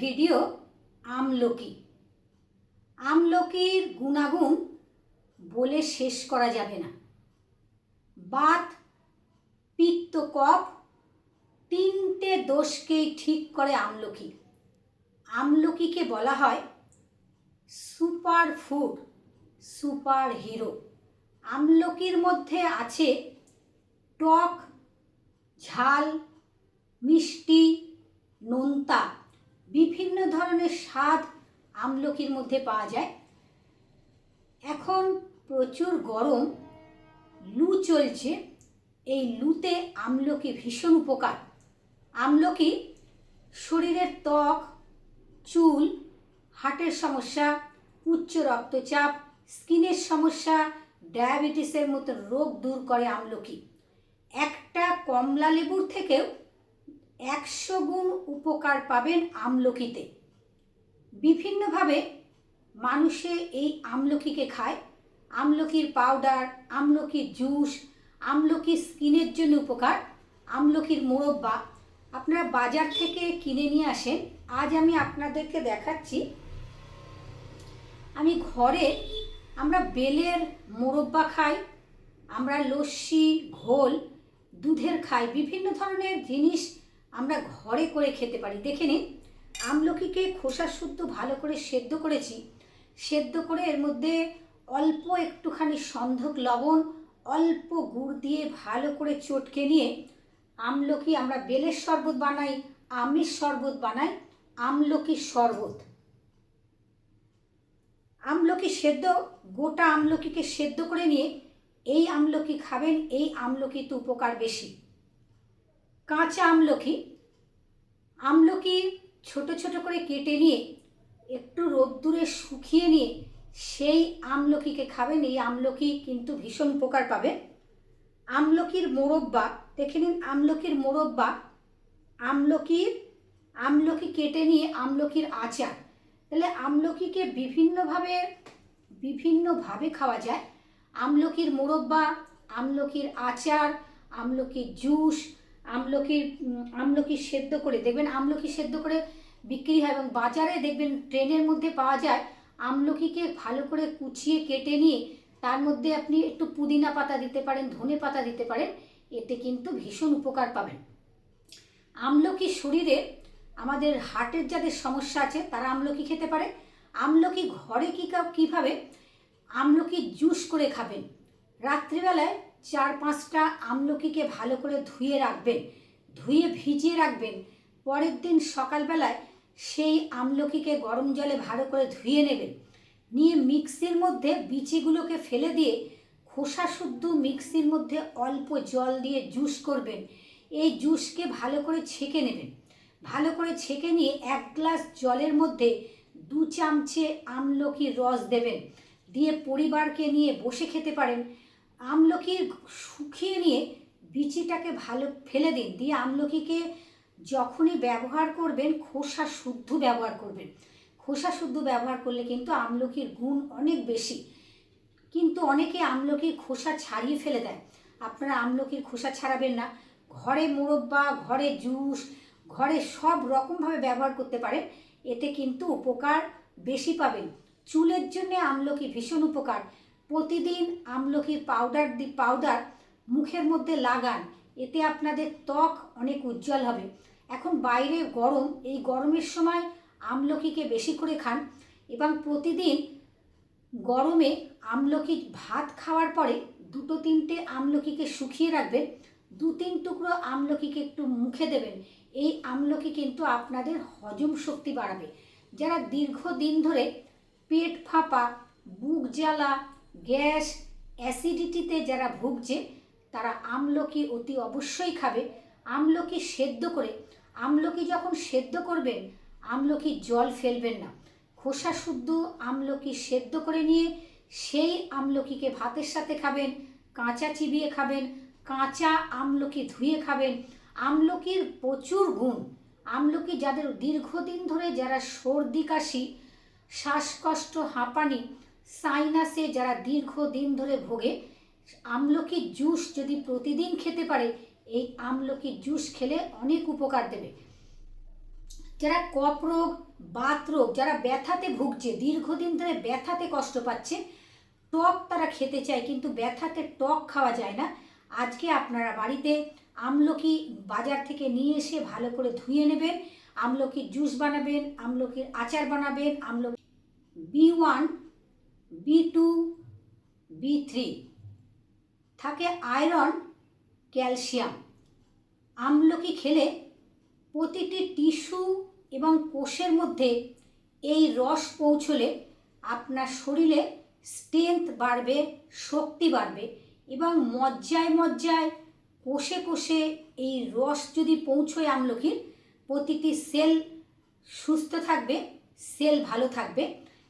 Video আমলকি। আমলকির গুণাগুণ বলে শেষ করা যাবে না। বাত, পিত্ত কফ তিনটে দোষকেই ঠিক করে আমলকি। আমলকিকে বলা হয় সুপার ফুড, সুপার হিরো। আমলকির মধ্যে আছে টক, ঝাল, মিষ্টি, নোনতা। বিভিন্ন ধরনের স্বাদ আমলকির মধ্যে পাওয়া যায়। এখন প্রচুর গরম, লু চলছে। এই লুতে আমলকি ভীষণ উপকার। আমলকি শরীরের ত্বক, চুল, হার্টের সমস্যা, উচ্চ রক্তচাপ, স্কিনের সমস্যা, ডায়াবেটিসের মতো রোগ দূর করে আমলকি। একটা কমলা লেবুর থেকেও একশো গুণ উপকার পাবেন আমলকিতে। বিভিন্নভাবে মানুষে এই আমলকিকে খায়। আমলকির পাউডার আমলকির জুস আমলকির স্কিনের জন্য উপকার। আমলকির মোরব্বা, আপনারা বাজার থেকে কিনে নিয়ে আসেন। আজ আমি আপনাদেরকে দেখাচ্ছি। আমি ঘরে আমরা বেলের মোরব্বা খাই, আমরা লস্যি, ঘোল, দুধের খাই, বিভিন্ন ধরনের জিনিস আমরা ঘরে করে খেতে পারি। দেখে নিন, আমলকিকে খোসা শুদ্ধ ভালো করে সেদ্ধ করেছি। সেদ্ধ করে এর মধ্যে অল্প একটুখানি সন্ধক লবণ, অল্প গুড় দিয়ে ভালো করে চটকে নিয়ে আমলকি আমরা বেলের শরবত বানাই আমের শরবত বানাই আমলকির শরবত। আমলকি সেদ্ধ, গোটা আমলকিকে সেদ্ধ করে নিয়ে এই আমলকি খাবেন, এই আমলকিতে উপকার বেশি। কাঁচা আমলকি আমলকি ছোট ছোট করে কেটে নিয়ে, একটু রোদ্দুরে শুকিয়ে নিয়ে সেই আমলকিকে খাবেন। এই আমলকি কিন্তু ভীষণ উপকার পাবে। আমলকির মোরব্বা, দেখে নিন আমলকির মোরব্বা, আমলকির, আমলকি কেটে নিয়ে আমলকির আচার। তাহলে আমলকিকে বিভিন্নভাবে বিভিন্নভাবে খাওয়া যায়। আমলকির মোরব্বা, আমলকির আচার, আমলকির জুস আমলকির আমলকি সেদ্ধ করে, দেখবেন আমলকি সেদ্ধ করে বিক্রি হয় এবং বাজারে দেখবেন ট্রেনের মধ্যে পাওয়া যায়, আমলকিকে ভালো করে কুচিয়ে, কেটে নিয়ে তার মধ্যে আপনি একটু পুদিনা পাতা দিতে পারেন, ধনে পাতা দিতে পারেন, এতে কিন্তু ভীষণ উপকার পাবেন। আমলকি শরীরে আমাদের হার্টের যাদের সমস্যা আছে, তারা আমলকি খেতে পারে। আমলকি ঘরে কী, কীভাবে? আমলকি জুস করে খাবেন। রাত্রিবেলায় চার পাঁচটা আমলকিকে ভালো করে ধুয়ে রাখবেন, ধুয়ে ভিজিয়ে রাখবেন। পরের দিন সকালবেলায় সেই আমলকিকে গরম জলে ভালো করে ধুয়ে নেবেন। নিয়ে মিক্সির মধ্যে বিচিগুলোকে ফেলে দিয়ে খোসা শুদ্ধ মিক্সির মধ্যে অল্প জল দিয়ে জুস করবেন। এই জুসকে ভালো করে ছেঁকে নেবেন। ভালো করে ছেঁকে নিয়ে এক গ্লাস জলের মধ্যে দু চামচে আমলকির রস দেবেন। দিয়ে পরিবারকে নিয়ে বসে খেতে পারেন। আমলকির শুকিয়ে নিয়ে বিচিটাকে ভালো ফেলে দিন। দিয়ে আমলকিকে যখনই ব্যবহার করবেন, খোসা শুদ্ধ ব্যবহার করবেন। খোসা শুদ্ধ ব্যবহার করলে কিন্তু আমলকির গুণ অনেক বেশি। কিন্তু অনেকে আমলকির খোসা ছাড়িয়ে ফেলে দেয়। আপনারা আমলকির খোসা ছাড়াবেন না। ঘরে মোরব্বা, ঘরে জুস, ঘরে সব রকমভাবে ব্যবহার করতে পারেন। এতে কিন্তু উপকার বেশি পাবেন। চুলের জন্য আমলকি ভীষণ উপকার। প্রতিদিন আমলকির পাউডার দি পাউডার মুখের মধ্যে লাগান। এতে আপনাদের ত্বক অনেক উজ্জ্বল হবে। এখন বাইরে গরম, এই গরমের সময় আমলকিকে বেশি করে খান এবং প্রতিদিন গরমে আমলকি ভাত খাওয়ার পরে দুটো তিনটে আমলকিকে শুকিয়ে রাখবেন। দু তিন টুকরো আমলকিকে একটু মুখে দেবেন। এই আমলকি কিন্তু আপনাদের হজম শক্তি বাড়াবে। যারা দীর্ঘদিন ধরে পেট ফাঁপা, বুক জ্বালা গ্যাস অ্যাসিডিটিতে যারা ভুগছে, তারা আমলকি অতি অবশ্যই খাবে। আমলকি সেদ্ধ করে, আমলকি যখন সেদ্ধ করবেন, আমলকি জল ফেলবেন না। খোসা শুদ্ধ আমলকি সেদ্ধ করে নিয়ে, সেই আমলকিকে ভাতের সাথে খাবেন, কাঁচা চিবিয়ে খাবেন, কাঁচা আমলকি ধুয়ে খাবেন। আমলকির প্রচুর গুণ। আমলকি যাদের দীর্ঘদিন ধরে যারা সর্দি কাশি, শ্বাসকষ্ট, হাঁপানি সাইনাসে যারা দীর্ঘদিন ধরে ভোগে আমলকির জুস যদি প্রতিদিন খেতে পারে, এই আমলকির জুস খেলে অনেক উপকার দেবে। যারা কফ রোগ, বাত রোগ, যারা ব্যথাতে ভুগছে, দীর্ঘদিন ধরে ব্যথাতে কষ্ট পাচ্ছে, টক তারা খেতে চায়, কিন্তু ব্যথাতে টক খাওয়া যায় না। আজকে আপনারা বাড়িতে আমলকি বাজার থেকে নিয়ে এসে ভালো করে ধুয়ে নেবেন আমলকির জুস বানাবেন, আমলকির আচার বানাবেন, আমলকি B one B two B three থাকে আয়রন ক্যালসিয়াম আমলকি খেলে প্রতিটি টিস্যু এবং কোষের মধ্যে এই রস পৌঁছলে আপনার শরীরে স্ট্রেংথ বাড়বে, শক্তি বাড়বে এবং মজ্জায় মজ্জায় কোষে কোষে এই রস যদি পৌঁছয় আমলকির, প্রতিটি সেল সুস্থ থাকবে সেল ভালো থাকবে।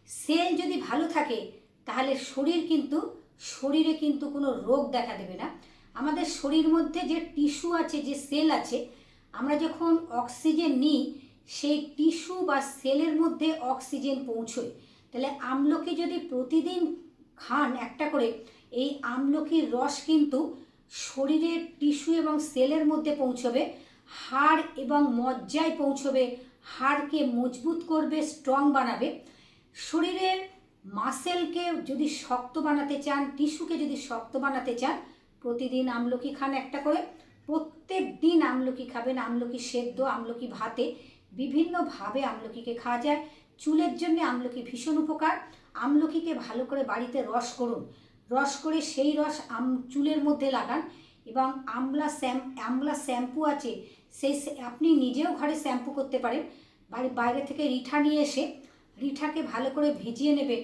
সেল যদি ভালো থাকে, তাহলে শরীর কিন্তু, শরীরে কিন্তু কোনো রোগ দেখা দেবে না। আমাদের শরীর মধ্যে যে টিস্যু আছে, যে সেল আছে, আমরা যখন অক্সিজেন নিই, সেই টিস্যু বা সেলের মধ্যে অক্সিজেন পৌঁছয়। তাহলে আমলকি যদি প্রতিদিন খান একটা করে, এই আমলকির রস কিন্তু শরীরের টিস্যু এবং সেলের মধ্যে পৌঁছবে, হাড় এবং মজ্জায় পৌঁছবে, হাড়কে মজবুত করবে, স্ট্রং বানাবে। শরীরের মাসেলকে যদি শক্ত বানাতে চান, টিস্যুকে যদি শক্ত বানাতে চান, প্রতিদিন আমলকি খান একটা করে। প্রত্যেক দিন আমলকি খাবেন, আমলকি সেদ্ধ, আমলকি ভাতে। বিভিন্নভাবে আমলকিকে খাওয়া যায়। চুলের জন্য আমলকি ভীষণ উপকার। আমলকিকে ভালো করে বাড়িতে রস করুন। রস করে সেই রস আম, চুলের মধ্যে লাগান এবং আমলা শ্যাম, আমলা শ্যাম্পু আছে। সেই আপনি নিজেও ঘরে শ্যাম্পু করতে পারেন। বাড়ি, বাইরে থেকে রিঠা নিয়ে এসে রিঠাকে ভালো করে ভিজিয়ে নেবে,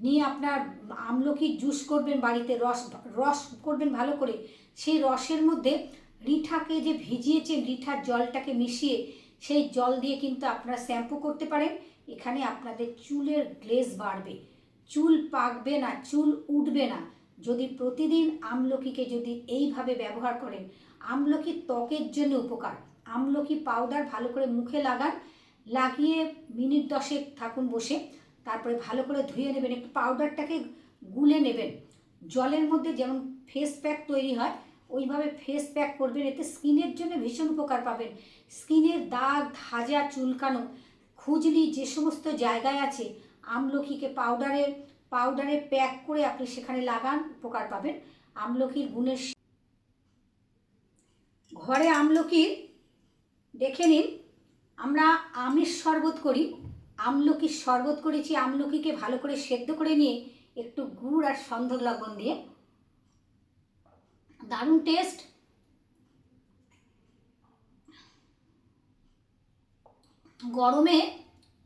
নিয়ে আপনার আমলকি জুস করবেন বাড়িতে, রস রস করবেন ভালো করে। সেই রসের মধ্যে রিঠাকে যে ভিজিয়েছেন, রিঠার জলটাকে মিশিয়ে, সেই জল দিয়ে কিন্তু আপনারা শ্যাম্পু করতে পারেন। এখানে আপনাদের চুলের গ্লেজ বাড়বে। চুল পাকবে না, চুল উঠবে না। যদি প্রতিদিন আমলকিকে যদি এইভাবে ব্যবহার করেন, আমলকি ত্বকের জন্য উপকার। আমলকি পাউডার ভালো করে মুখে লাগান লাগিয়ে মিনিট দশেক থাকুন বসে, তারপরে ভালো করে ধুয়ে নেবেন, একটু পাউডারটাকে গুলে নেবেন। জলের মধ্যে যেমন ফেস প্যাক তৈরি হয়, ওইভাবে ফেস প্যাক করবেন, এতে স্কিনের জন্য ভীষণ উপকার পাবেন। স্কিনের দাগ, ধাজা, চুলকানো, খুজলি যে সমস্ত জায়গায় আছে, আমলকিকে পাউডারে পাউডারে প্যাক করে আপনি সেখানে লাগান, উপকার পাবেন। আমলকির গুণের ঘরে আমলকির দেখে নিন। আমরা আমের শরবত করি। আমলকির শরবত করেছি, আমলকিকে ভালো করে সেদ্ধ করে নিয়ে একটু গুড় আর সন্ধক লবণ দিয়ে। দারুণ টেস্ট গরমে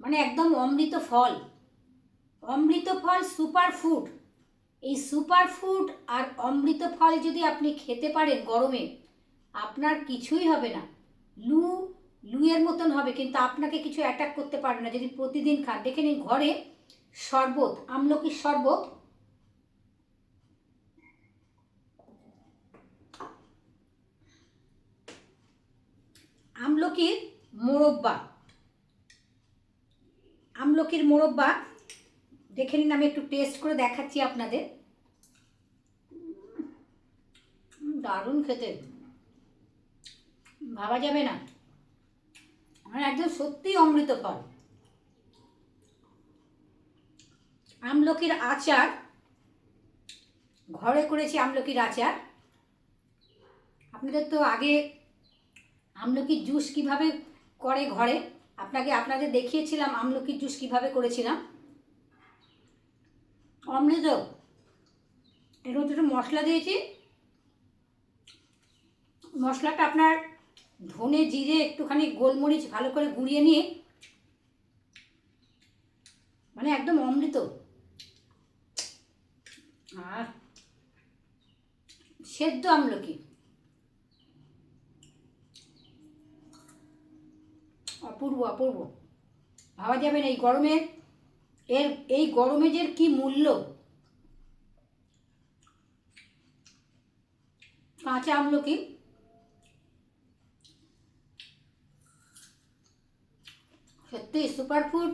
মানে একদম অমৃত ফল। অমৃত ফল সুপার ফুড এই সুপার ফুড আর অমৃত ফল যদি আপনি খেতে পারেন গরমে, আপনার কিছুই হবে না। লু লুয়ের মতন হবে, কিন্তু আপনাকে কিছু অ্যাটাক করতে পারবে না। যদি প্রতিদিন খান, দেখে নিন ঘরে শরবত আমলকির শরবত। আমলকির মোরব্বা আমলকির মোরব্বা, দেখে নিন, আমি একটু টেস্ট করে দেখাচ্ছি আপনাদের। দারুণ খেতে। ভাবা যাবে না। আমার একদম সত্যিই অমৃত ফল আমলকির আচার, ঘরে করেছি আমলকির আচার। আপনাদের তো আগে আমলকির জুস কীভাবে করে ঘরে? আপনাকে আপনাদের দেখিয়েছিলাম আমলকির জুস কীভাবে করেছিলাম। অমৃত, এর মধ্যে মশলা দিয়েছি। মশলাটা আপনার ধনে জিরে একটুখানি গোলমরিচ ভালো করে গুঁড়িয়ে নিয়ে মানে একদম অমৃত। আর সেদ্ধ আমলকি। অপূর্ব অপূর্ব। ভাবা যাবে না, এই গরমে, এর, এই গরমে যে কি মূল্য? কাঁচা আমলকি। সত্যি সুপার ফুড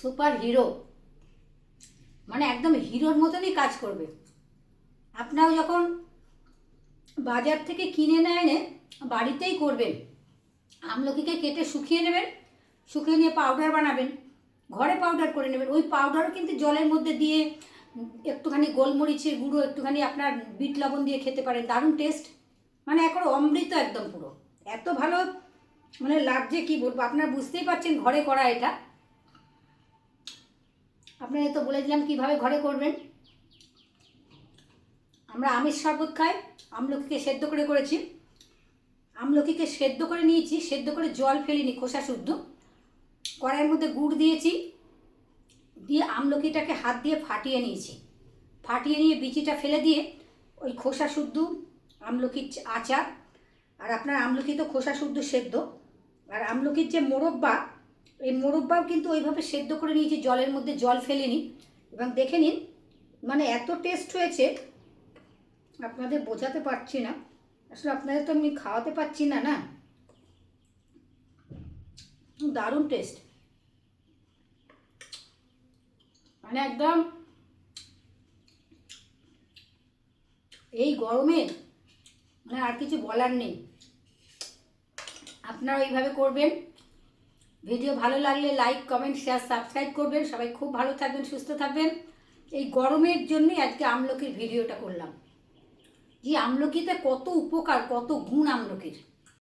সুপার হিরো মানে একদম হিরোর মতনই কাজ করবে। আপনারা যখন বাজার থেকে কিনে না এনে বাড়িতেই করবেন, আমলকিকে কেটে শুকিয়ে নেবেন, শুকিয়ে নিয়ে পাউডার বানাবেন, ঘরে পাউডার করে নেবেন, ওই পাউডারও কিন্তু জলের মধ্যে দিয়ে একটুখানি গোলমরিচের গুঁড়ো, একটুখানি আপনার বিট লবণ দিয়ে খেতে পারেন, দারুণ টেস্ট মানে এখন অমৃত একদম পুরো। এত ভালো মানে লাগছে কি বলব? আপনারা বুঝতেই পারছেন ঘরে করা এটা। আপনাদের তো বলে দিলাম কীভাবে ঘরে করবেন। আমরা আমিষ শরবত খাই, আমলকিকে সেদ্ধ করে করেছি। আমলকিকে সেদ্ধ করে নিয়েছি, সেদ্ধ করে জল ফেলিনি, খোসা শুদ্ধ। কড়াইয়ের মধ্যে গুড় দিয়েছি, দিয়ে আমলকিটাকে হাত দিয়ে ফাটিয়ে নিয়েছি। ফাটিয়ে নিয়ে বিচিটা ফেলে দিয়ে ওই খোসা শুদ্ধ আমলকির আচার। আর আপনার আমলকি তো খোসা শুদ্ধ সেদ্ধ। আর আমলকির যে মোরব্বা, এই মোরব্বাও কিন্তু ওইভাবে সেদ্ধ করে নিয়েছি, জলের মধ্যে জল ফেলিনি। এবং দেখে নিন মানে এত টেস্ট হয়েছে, আপনাদের বোঝাতে পারছি না। আসলে আপনাদের তো আমি খাওয়াতে পারছি না না? দারুণ টেস্ট মানে একদম এই গরমে মানে আর কিছু বলার নেই। আপনারা এইভাবে করবেন। ভিডিও ভালো লাগলে লাইক কমেন্ট শেয়ার সাবস্ক্রাইব করবেন। সবাই খুব ভালো থাকবেন, সুস্থ থাকবেন। এই গরমের জন্যই আজকে আমলকির ভিডিওটা করলাম। যে আমলকিতে কত উপকার, কত গুণ আমলকির।